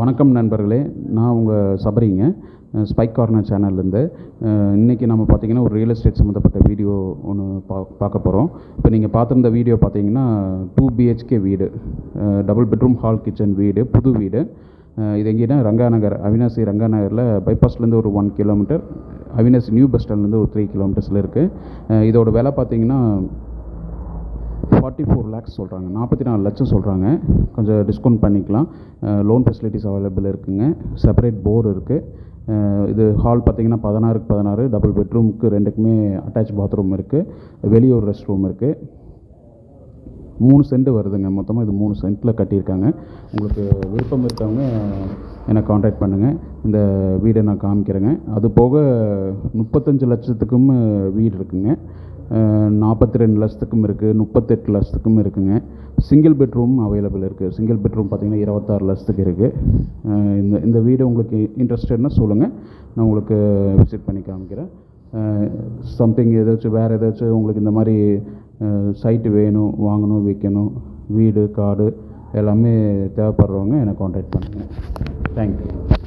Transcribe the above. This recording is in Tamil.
வணக்கம் நண்பர்களே. நான் உங்கள் சபரிங்க. ஸ்பைக் கார்னர் சேனல்லேருந்து இன்றைக்கி நம்ம பார்த்தீங்கன்னா ஒரு ரியல் எஸ்டேட் சம்மந்தப்பட்ட வீடியோ ஒன்று பா பார்க்க போகிறோம் இப்போ நீங்கள் பார்த்துருந்த வீடியோ பார்த்தீங்கன்னா டூ பிஹெச்கே வீடு. டபுள் பெட்ரூம் ஹால் கிச்சன் வீடு புது வீடு. இது எங்கேன்னா ரங்காநகர் அவினாசி ரங்காநகரில் பைபாஸ்லேருந்து ஒரு one kilometre Avinashi new bus ஸ்டாண்ட்லேருந்து ஒரு த்ரீ கிலோமீட்டர்ஸில் இருக்குது இதோட விலை பார்த்திங்கன்னா ஃபார்ட்டி ஃபோர் லேக்ஸ் சொல்கிறாங்க நாற்பத்தி நாலு லட்சம் சொல்கிறாங்க கொஞ்சம் டிஸ்கவுண்ட் பண்ணிக்கலாம். லோன் ஃபெசிலிட்டிஸ் அவைலபிள் இருக்குங்க. செப்பரேட் போர் இருக்குது இது ஹால் பார்த்திங்கன்னா பதினாறுக்கு பதினாறு டபுள் பெட்ரூமுக்கு ரெண்டுக்குமே அட்டாச் பாத்ரூம் இருக்குது வெளியே ஒரு ரெஸ்ட் ரூம் இருக்குது மூணு சென்ட் வருதுங்க. மொத்தமாக இது மூணு சென்ட்டில் கட்டியிருக்காங்க. உங்களுக்கு விருப்பம் இருக்கவங்க என்னை காண்டாக்ட் பண்ணுங்கள் இந்த வீடை நான் காமிக்கிறேங்க. அது போக முப்பத்தஞ்சு லட்சத்துக்கும் வீடு இருக்குங்க. நாற்பத்தி ரெண்டு லட்சத்துக்கும் இருக்குது முப்பத்தெட்டு லட்சத்துக்கும் இருக்குதுங்க சிங்கிள் பெட்ரூம் அவைலபிள் இருக்குது சிங்கிள் பெட்ரூம் பார்த்தீங்கன்னா இருபத்தாறு லட்சத்துக்கு இருக்குது இந்த இந்த வீடு உங்களுக்கு இன்ட்ரெஸ்டட்னா சொல்லுங்கள் நான் உங்களுக்கு விசிட் பண்ணி காமிக்கிறேன். சம்திங் ஏதாச்சும் வேறு ஏதாச்சும் உங்களுக்கு இந்த மாதிரி சைட்டு வேணும் வாங்கணும் விற்கணும் வீடு காடு எல்லாமே தேவைப்படுறவங்க என்னை காண்டாக்ட் பண்ணுங்கள் தேங்க்யூ